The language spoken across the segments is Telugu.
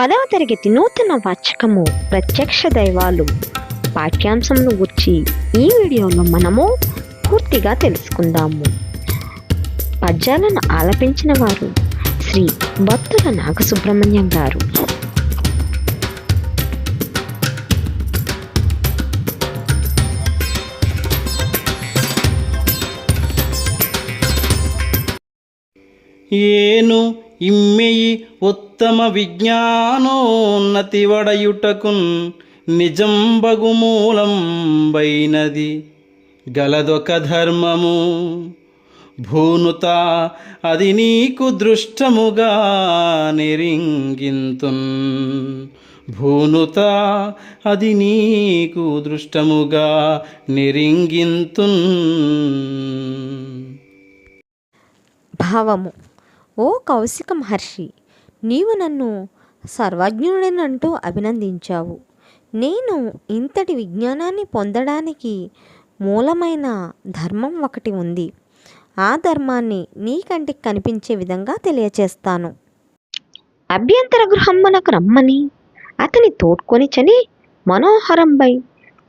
పదవ తరగతి నూతన వాచకము ప్రత్యక్ష దైవాలు పాఠ్యాంశంను గురించి ఈ వీడియోలో మనము పూర్తిగా తెలుసుకుందాము. పద్యాలను ఆలపించిన వారు శ్రీ భక్తుల నాగసుబ్రహ్మణ్యం గారు. ఏను ఇమ్మెయి ఉత్తమ విజ్ఞానోన్నతి వడయుటకున్ నిజం బగుమూలంబైనది గలదొక ధర్మము. భూనుత అది నీకు దృష్టముగా నిరింగింతున్. భూనుత అది నీకు దృష్టముగా నిరింగింతున్. భావము. ఓ కౌశిక మహర్షి నీవు నన్ను సర్వజ్ఞుడనంటూ అభినందించావు. నేను ఇంతటి విజ్ఞానాన్ని పొందడానికి మూలమైన ధర్మం ఒకటి ఉంది. ఆ ధర్మాన్ని నీ కంటికి కనిపించే విధంగా తెలియచేస్తాను. అభ్యంతర గృహమ్మనకు రమ్మని అతని తోడ్కొనిచని మనోహరంబై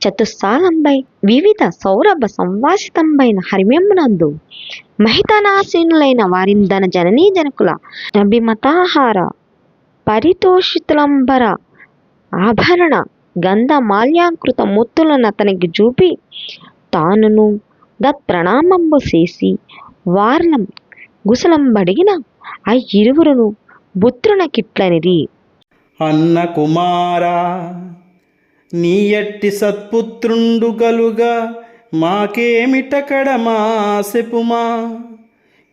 చతుస్సాలంబై వివిధ సౌరభ సంవాసితంబైన హరిమ్యమునందు మహితనాసీనులైన వారిందన జననీ జనకుల అభిమతాహార పరితోషితులంబర ఆభరణ గంధ మాల్యాంకృత ముత్తులను అతనికి చూపి తానును దత్ ప్రణామంబు చేసి వార్లం గుసలంబడిగిన ఆ ఇరువురును బుత్రునకిట్లనిది. అన్న కుమారా నీయట్టి సత్పుత్రుండు గలుగా మాకేమిటకడ మా సెపుమా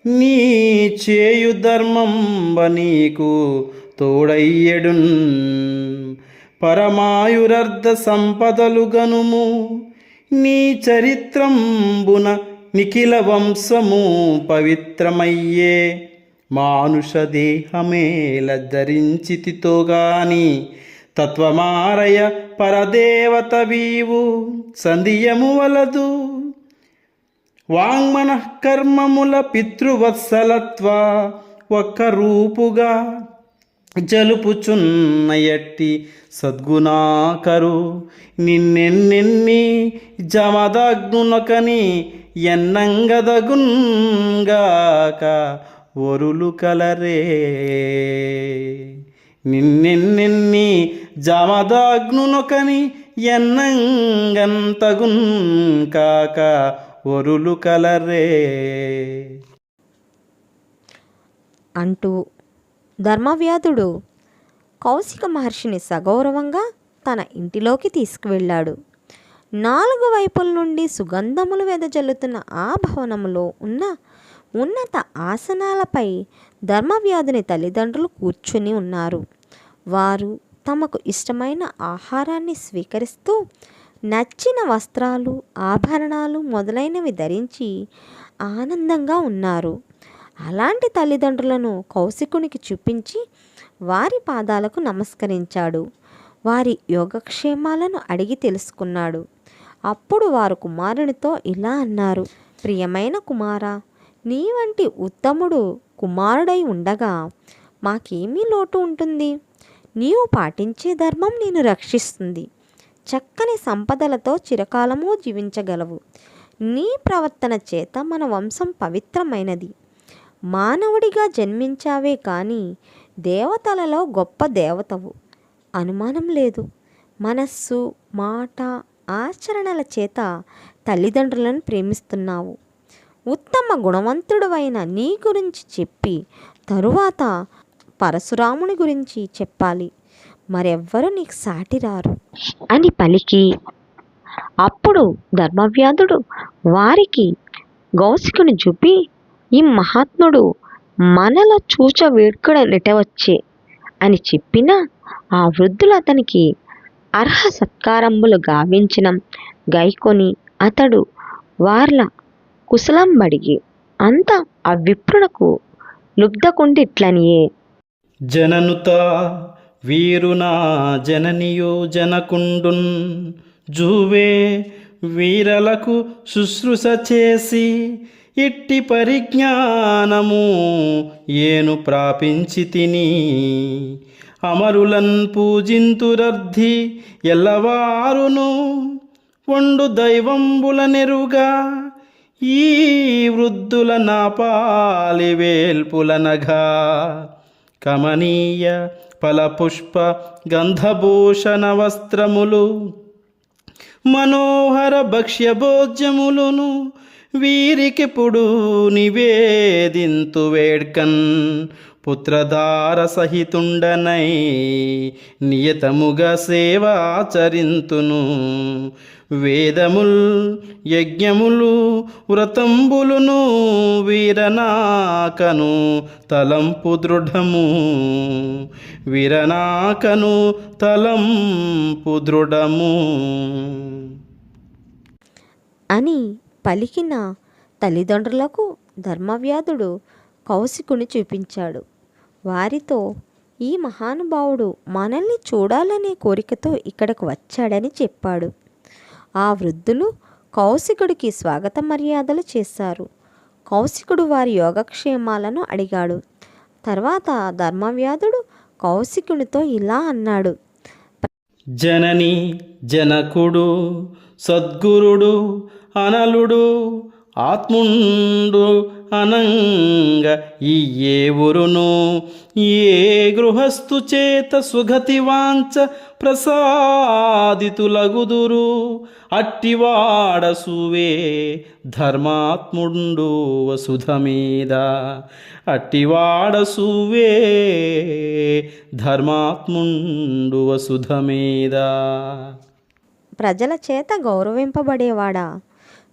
నీ చేయు ధర్మంబ నీకు తోడయ్యడున్. పరమాయురర్ధ సంపదలు గనుము నీ చరిత్రంబున నిఖిల వంశము పవిత్రమయ్యే. మానుష దేహమేల ధరించితితో గాని తత్వమారయ పరదేవత వీవు సంధియము వలదు వాంగ్మనఃకర్మముల పితృవత్సలత్వ ఒక్క రూపుగా జలుపుచున్నయట్టి సద్గుణాకరు. నిన్నెన్నెన్ని జమదగ్నునకని ఎన్నంగదగున్గాక ఒరులు కలరే. నిన్నెన్నెన్ని జమదాగ్నునొకని ఎన్నంగంతగున్ కాక ఒరులు కలరే. అంటూ ధర్మవ్యాధుడు కౌశిక మహర్షిని సగౌరవంగా తన ఇంటిలోకి తీసుకువెళ్ళాడు. నాలుగు వైపుల నుండి సుగంధములు వెదజల్లుతున్న ఆ భవనంలో ఉన్న ఉన్నత ఆసనాలపై ధర్మవ్యాధుని తల్లిదండ్రులు కూర్చుని ఉన్నారు. వారు తమకు ఇష్టమైన ఆహారాన్ని స్వీకరిస్తూ నచ్చిన వస్త్రాలు ఆభరణాలు మొదలైనవి ధరించి ఆనందంగా ఉన్నారు. అలాంటి తల్లిదండ్రులను కౌశికునికి చూపించి వారి పాదాలకు నమస్కరించాడు. వారి యోగక్షేమాలను అడిగి తెలుసుకున్నాడు. అప్పుడు వారు కుమారునితో ఇలా అన్నారు ప్రియమైన కుమారా నీ వంటి ఉత్తముడు కుమారుడై ఉండగా మాకేమీ లోటు ఉంటుంది? నీవు పాటించే ధర్మం నేను రక్షిస్తుంది. చక్కని సంపదలతో చిరకాలము జీవించగలవు. నీ ప్రవర్తన చేత మన వంశం పవిత్రమైనది. మానవుడిగా జన్మించావే కానీ దేవతలలో గొప్ప దేవతవు. అనుమానం లేదు. మనస్సు మాట ఆచరణల చేత తల్లిదండ్రులను ప్రేమిస్తున్నావు. ఉత్తమ గుణవంతుడవైన నీ గురించి చెప్పి తరువాత పరశురాముని గురించి చెప్పాలి. మరెవ్వరూ నీకు సాటిరారు అని పలికి. అప్పుడు ధర్మవ్యాధుడు వారికి గౌసికుని చూపి ఈ మహాత్ముడు మనల చూచ వేడుకడ నెటవచ్చే అని చెప్పిన ఆ వృద్ధులు అతనికి అర్హ సత్కారంబులు గావించిన గైకొని అతడు వార్ల కుశలం బడిగి అంత ఆ విప్రునకు లుబ్ధకుండిట్లనియే జననుత వీరునా జననియో జనకుండున్ జూవే వీరలకు శుశ్రూష చేసి ఇట్టి పరిజ్ఞానము ఏను ప్రాపించి తిని అమరులన్ పూజింతురర్ధి ఎల్లవారును వండు దైవంబుల నెరుగా. ఈ వృద్ధుల నాపాలి వేల్పులనగా కమనీయ ఫలపుష్ప గంధభూషణ వస్త్రములు మనోహర భక్ష్యభోజ్యములును వీరికిప్పుడు నివేదింతు వేడ్కన్ పుత్రధార సహితుండనై నియతముగా సేవాచరింతును వేదముల్ యజ్ఞములు వ్రతంబులును వీరనాకను తలంపు దృఢము. వీరనాకను తలంపు దృఢము. అని పలికిన తల్లిదండ్రులకు ధర్మవ్యాధుడు కౌశికుని చూపించాడు. వారితో ఈ మహానుభావుడు మనల్ని చూడాలనే కోరికతో ఇక్కడకు వచ్చాడని చెప్పాడు. ఆ వృద్ధులు కౌశికుడికి స్వాగత మర్యాదలు చేశారు. కౌశికుడు వారి యోగక్షేమాలను అడిగాడు. తర్వాత ధర్మవ్యాధుడు కౌశికునితో ఇలా అన్నాడు. జనని జనకుడు సద్గురుడు అనలుడు ఆత్ముండు అనంగ ఈ ఏ ఊరును ఏ గృహస్థు చేత సుగతి వాంచ ప్రసాదితులగుదురు. అట్టివాడసువే ధర్మాత్ముండు వసుధ మీద అట్టివాడసువే ధర్మాత్ముండు వసుధ మీద ప్రజల చేత గౌరవింపబడేవాడా?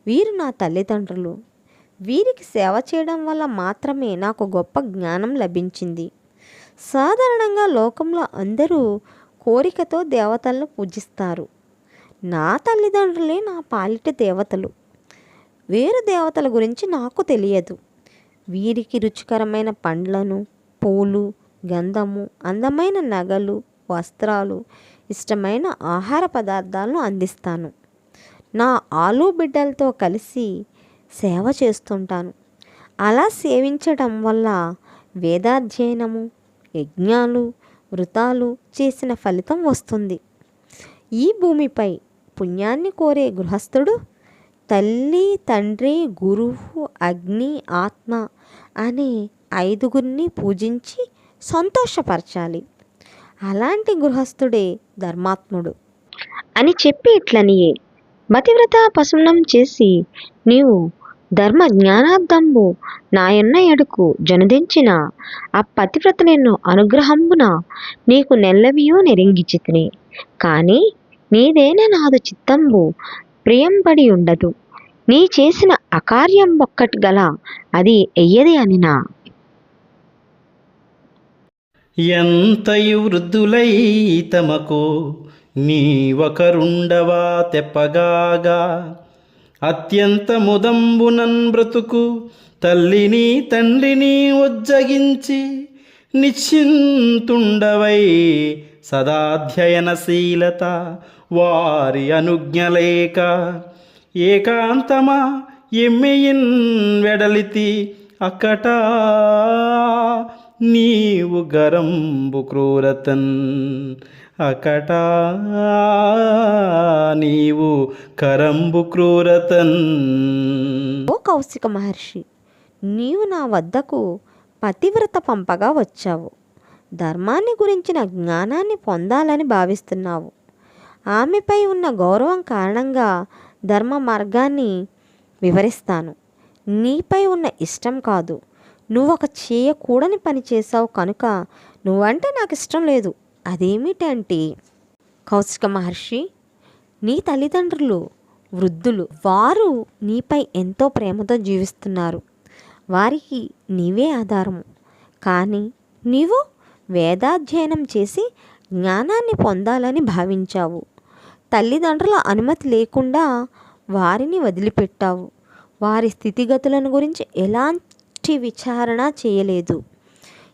వీరు నా తల్లిదండ్రులు. వీరికి సేవ చేయడం వల్ల మాత్రమే నాకు గొప్ప జ్ఞానం లభించింది. సాధారణంగా లోకంలో అందరూ కోరికతో దేవతలను పూజిస్తారు. నా తల్లిదండ్రులే నా పాలిట దేవతలు. వేరు దేవతల గురించి నాకు తెలియదు. వీరికి రుచికరమైన పండ్లను పూలు గంధము అందమైన నగలు వస్త్రాలు ఇష్టమైన ఆహార పదార్థాలను అందిస్తాను. నా ఆలు బిడ్డలతో కలిసి సేవ చేస్తుంటాను. అలా సేవించడం వల్ల వేదాధ్యయనము యజ్ఞాలు వృతాలు చేసిన ఫలితం వస్తుంది. ఈ భూమిపై పుణ్యాన్ని కోరే గృహస్థుడు తల్లి తండ్రి గురువు అగ్ని ఆత్మ అనే ఐదుగురిని పూజించి సంతోషపరచాలి. అలాంటి గృహస్థుడే ధర్మాత్ముడు. అని చెప్పి ఇట్లనియే. మతివ్రత పసునం చేసి నీవు ధర్మ జ్ఞానార్థంబు నాయన్న ఎడుకు జనుదించిన ఆ పతివ్రత నిన్ను అనుగ్రహంబున నీకు నెల్లవియో నెరింగిచితిని. కానీ నీదేన నాదు చిత్తంబు ప్రియంబడి ఉండదు. నీ చేసిన అకార్యం ఒక్కటి గల అది ఎయ్యది అనినా. ఎంతయు వృద్ధులై తమకు నీ ఒకరుండవా తెప్పగాగా. అత్యంత ముదంబునన్ బ్రతుకు తల్లిని తండ్రిని ఉజ్జగించి నిశ్చింతుండవై సదాధ్యయనశీలత వారి అనుజ్ఞలేక ఏకాంతమా ఎమ్మెయిన్ వెడలితి అక్కట నీవు గరంబు క్రూరతన్. అకట నీవు కరంబు క్రూరతన్. ఓ కౌశిక మహర్షి నీవు నా వద్దకు పతివ్రత పంపగా వచ్చావు. ధర్మాన్ని గురించిన జ్ఞానాన్ని పొందాలని భావిస్తున్నావు. ఆమెపై ఉన్న గౌరవం కారణంగా ధర్మ మార్గాన్ని వివరిస్తాను. నీపై ఉన్న ఇష్టం కాదు. నువ్వు ఒక చేయకూడని పని చేసావు కనుక నువ్వంటే నాకు ఇష్టం లేదు. అదేమిటంటే కౌశిక మహర్షి నీ తల్లిదండ్రులు వృద్ధులు వారు నీపై ఎంతో ప్రేమతో జీవిస్తున్నారు. వారికి నీవే ఆధారము. కానీ నీవు వేదాధ్యయనం చేసి జ్ఞానాన్ని పొందాలని భావించావు. తల్లిదండ్రుల అనుమతి లేకుండా వారిని వదిలిపెట్టావు. వారి స్థితిగతులను గురించి ఎలాంటి విచారణ చేయలేదు.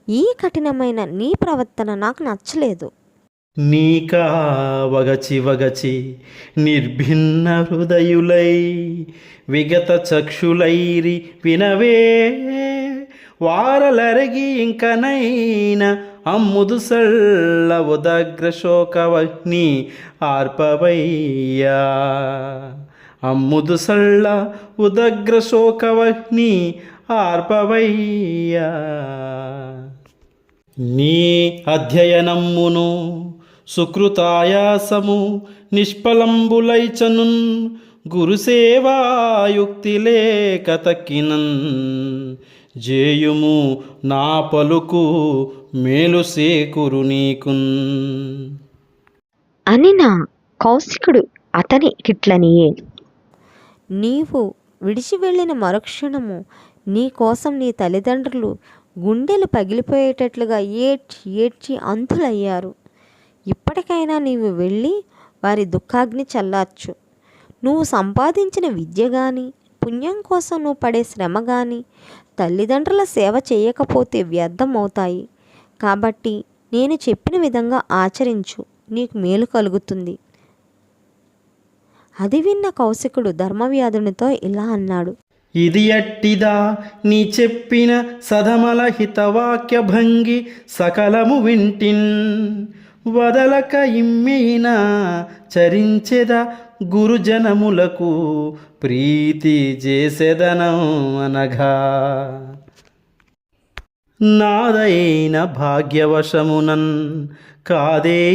ఈ కఠినమైన నీ ప్రవర్తన నాకు నచ్చలేదు. నీకా వగచి వగచి నిర్భిన్న హృదయులై విగత చక్షులైరి వినవే. వారలరగి ఇంకనైన అమ్ముదు సళ్ళ ఉదగ్ర శోకవహ్ని ఆర్పవయ్యా. అమ్ముదు సళ్ళ ఉదగ్ర శోకవహ్ని ఆర్పవయ్యా. నీ అధ్యయనమ్మును సుకృతాయాసము నిష్ఫలంబులైచనున్ గురుసేవాయుక్తి లేక తక్కినన్ జేయుము నా పలుకు మేలు సేకురు నీకున్. అనిన కౌశికుడు అతని కిట్లనియే. నీవు విడిచి వెళ్ళిన మరుక్షణము నీ కోసం నీ తల్లిదండ్రులు గుండెలు పగిలిపోయేటట్లుగా ఏడ్చి ఏడ్చి అంతులయ్యారు ఇప్పటికైనా నీవు వెళ్ళి వారి దుఃఖాగ్ని చల్లార్చు. నువ్వు సంపాదించిన విద్య కానీ పుణ్యం కోసం నువ్వు పడే శ్రమ కానీ తల్లిదండ్రుల సేవ చేయకపోతే వ్యర్థమవుతాయి. కాబట్టి నేను చెప్పిన విధంగా ఆచరించు. నీకు మేలు కలుగుతుంది. అది విన్న కౌశికుడు ధర్మవ్యాధునితో ఇలా అన్నాడు. ఇది అట్టిదా? నీ చెప్పిన సదమల హితవాక్య భంగి సకలము వింటిన్. వదలక ఇమ్మైన చరించెద గురుజనములకు ప్రీతి చేసెదనం అనగా. నాదైన భాగ్యవశమునన్ కాదే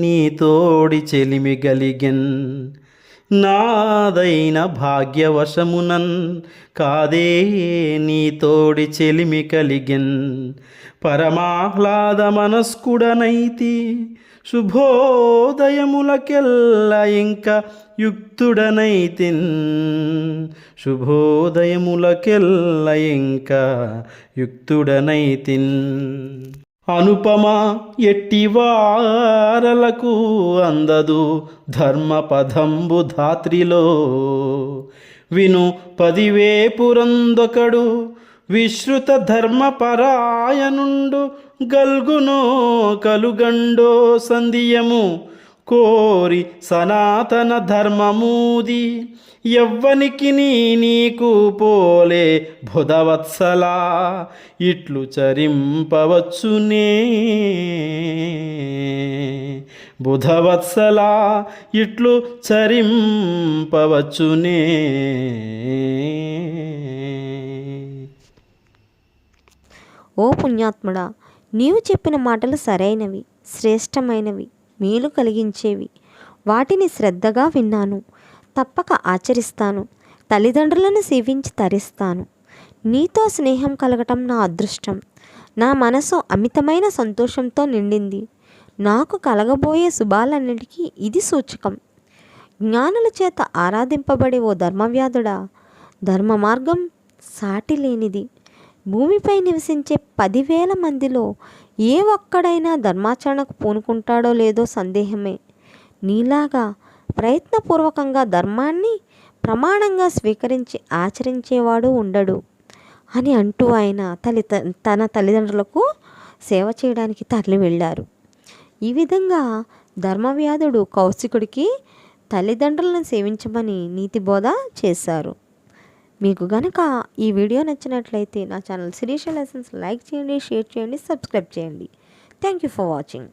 నీ తోడి చెలిమి గలిగెన్. నాదైన భాగ్యవశమునన్ కాదే నీ తోడి చెలిమి కలిగెన్. పరమాహ్లాద మనస్కుడనైతి శుభోదయములకెల్ల ఇంకా యుక్తుడనైతిన్. శుభోదయములకెల్ల ఇంకా యుక్తుడనైతిన్. అనుపమ ఎట్టివారలకు అందదు ధర్మపదంబు ధాత్రిలో. విను పదివే పురందొకడు విశ్రుత ధర్మపరాయనుండు గల్గునో కలుగండో సంధియము. కోరి సనాతన ధర్మమూది. ఎవ్వనికి నీ నీకు పోలే బుధవత్సలా. ఇట్లు చరింపవచ్చునే బుధవత్సలా ఇట్లు చరింపవచ్చునే ఓ పుణ్యాత్ముడా నీవు చెప్పిన మాటలు సరైనవి శ్రేష్టమైనవి. మేలు కలిగించేవి. వాటిని శ్రద్ధగా విన్నాను. తప్పక ఆచరిస్తాను. తల్లిదండ్రులను సేవించి తరిస్తాను. నీతో స్నేహం కలగటం నా అదృష్టం. నా మనసు అమితమైన సంతోషంతో నిండింది. నాకు కలగబోయే శుభాలన్నిటికీ ఇది సూచకం. జ్ఞానుల చేత ఆరాధింపబడే ఓ ధర్మవ్యాధుడా? ధర్మ మార్గం సాటి లేనిది. భూమిపై నివసించే పదివేల మందిలో ఏ ఒక్కడైనా ధర్మాచరణకు పూనుకుంటాడో లేదో సందేహమే. నీలాగా ప్రయత్నపూర్వకంగా ధర్మాన్ని ప్రమాణంగా స్వీకరించి ఆచరించేవాడు ఉండడు అని అంటూ ఆయన తల్లి తన తల్లిదండ్రులకు సేవ చేయడానికి తరలి వెళ్ళారు. ఈ విధంగా ధర్మవ్యాధుడు కౌశికుడికి తల్లిదండ్రులను సేవించమని నీతి బోధ చేశారు. మీకు గనక ఈ వీడియో నచ్చినట్లయితే నా ఛానల్ శిరీష లెసన్స్ లైక్ చేయండి షేర్ చేయండి సబ్స్క్రైబ్ చేయండి. Thank you for watching.